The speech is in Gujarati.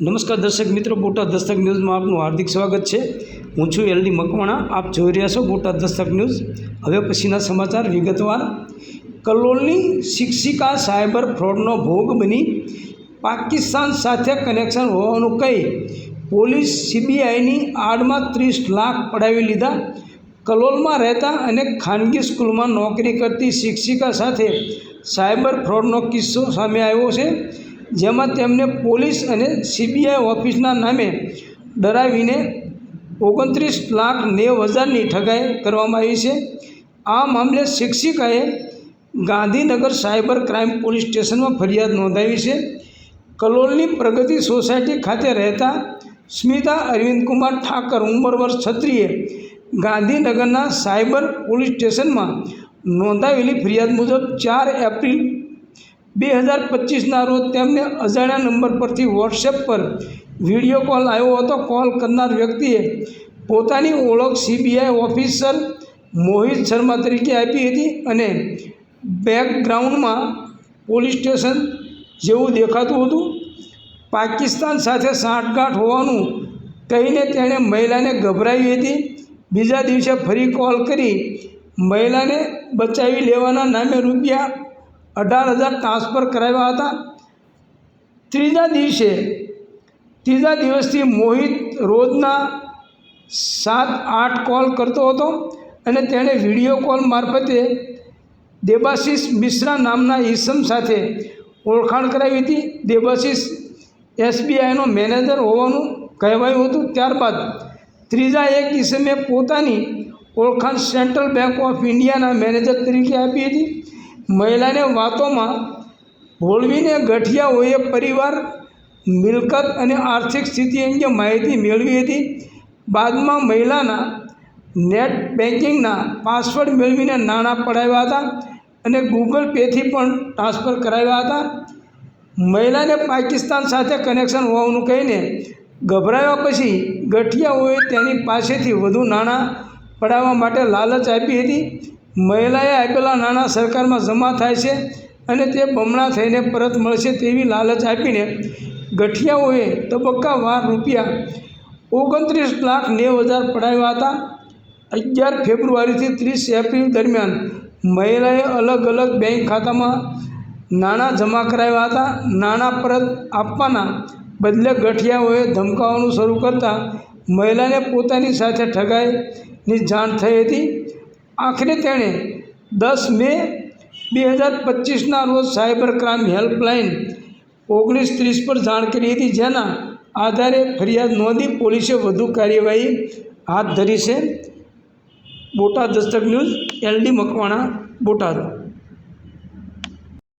નમસ્કાર દર્શક મિત્રો, બોટાદ દસ્તક ન્યૂઝમાં આપનું હાર્દિક સ્વાગત છે. હું છું એલડી મકવાણા, આપ જોઈ રહ્યા છો બોટાદ દસ્તક ન્યૂઝ. હવે પછીના સમાચાર વિગતવાર. કલોલની શિક્ષિકા સાયબર ફ્રોડનો ભોગ બની. પાકિસ્તાન સાથે કનેક્શન હોવાનું કહી પોલીસ સીબીઆઈની આડમાં ત્રીસ લાખ પડાવી લીધા. કલોલમાં રહેતા અને ખાનગી સ્કૂલમાં નોકરી કરતી શિક્ષિકા સાથે સાયબર ફ્રોડનો કિસ્સો સામે આવ્યો છે. જેમાં તેમને પોલીસ અને સીબીઆઈ ઓફિસના નામે ડરાવીને ઓગણત્રીસ લાખ નેવ હજારની ઠગાઈ કરવામાં આવી છે. આ મામલે શિક્ષિકાએ ગાંધીનગર સાયબર ક્રાઇમ પોલીસ સ્ટેશનમાં ફરિયાદ નોંધાવી છે. કલોલની પ્રગતિ સોસાયટી ખાતે રહેતા સ્મિતા અરવિંદકુમાર ઠાકર ઉંમર વર્ષ છત્રીએ ગાંધીનગરના સાયબર પોલીસ સ્ટેશનમાં નોંધાવેલી ફરિયાદ મુજબ ચાર એપ્રિલ બે હજાર પચીસના રોજ તેમને અજાણ્યા નંબર પરથી વોટ્સએપ પર વીડિયો કોલ આવ્યો હતો. કોલ કરનાર વ્યક્તિએ પોતાની ઓળખ સીબીઆઈ ઓફિસર મોહિત શર્મા તરીકે આપી હતી અને બેકગ્રાઉન્ડમાં પોલીસ સ્ટેશન જેવું દેખાતું હતું. પાકિસ્તાન સાથે સાંઠગાંઠ હોવાનું કહીને તેણે મહિલાને ગભરાવી હતી. બીજા દિવસે ફરી કોલ કરી મહિલાને બચાવી લેવાના નામે રૂપિયા અઢાર હજાર ટ્રાન્સફર કરાવ્યા હતા. ત્રીજા દિવસે, ત્રીજા દિવસથી મોહિત રોજના સાત, આઠ કોલ કરતો હતો અને તેણે વીડિયો કોલ મારફતે દેબાશીષ મિશ્રા નામના ઈસમ સાથે ઓળખાણ કરાવી હતી. દેબાશીષ એસબીઆઈનો મેનેજર હોવાનું કહેવાયું હતું. ત્યારબાદ ત્રીજા એક ઈસમે પોતાની ઓળખાણ સેન્ટ્રલ બેંક ઓફ ઇન્ડિયાના મેનેજર તરીકે આપી હતી. મહિલાને વાતોમાં ભોળવીને ગઠિયાઓએ પરિવાર, મિલકત અને આર્થિક સ્થિતિ અંગે માહિતી મેળવી હતી. બાદમાં મહિલાના નેટ બેન્કિંગના પાસવર્ડ મેળવીને નાણાં પડાવ્યા હતા અને ગૂગલ પેથી પણ ટ્રાન્સફર કરાવ્યા હતા. મહિલાને પાકિસ્તાન સાથે કનેક્શન હોવાનું કહીને ગભરાયા પછી ગઠિયાઓએ તેની પાસેથી વધુ નાણાં પડાવવા માટે લાલચ આપી હતી. મહિલાએ આપેલા નાણાં સરકારમાં જમા થાય છે અને તે બમણા થઈને પરત મળશે તેવી લાલચ આપીને ગઠિયાઓએ તબક્કાવાર રૂપિયા ઓગણત્રીસ લાખ નેવું હજાર પડાવ્યા હતા. અગિયાર ફેબ્રુઆરીથી ત્રીસ એપ્રિલ દરમિયાન મહિલાએ અલગ અલગ બેંક ખાતામાં નાણાં જમા કરાવ્યા હતા. નાણાં પરત આપવાના બદલે ગઠિયાઓએ ધમકાવવાનું શરૂ કરતાં મહિલાને પોતાની સાથે ઠગાઈની જાણ થઈ હતી. આખરે તેણે દસ મે બે હજાર પચીસના રોજ સાયબર ક્રાઇમ હેલ્પલાઇન ઓગણીસ ત્રીસ પર જાણ કરી હતી, જેના આધારે ફરિયાદ નોંધી પોલીસે વધુ કાર્યવાહી હાથ ધરી છે. બોટાદ દસ્તક ન્યૂઝ, એલડી મકવાણા, બોટાદ.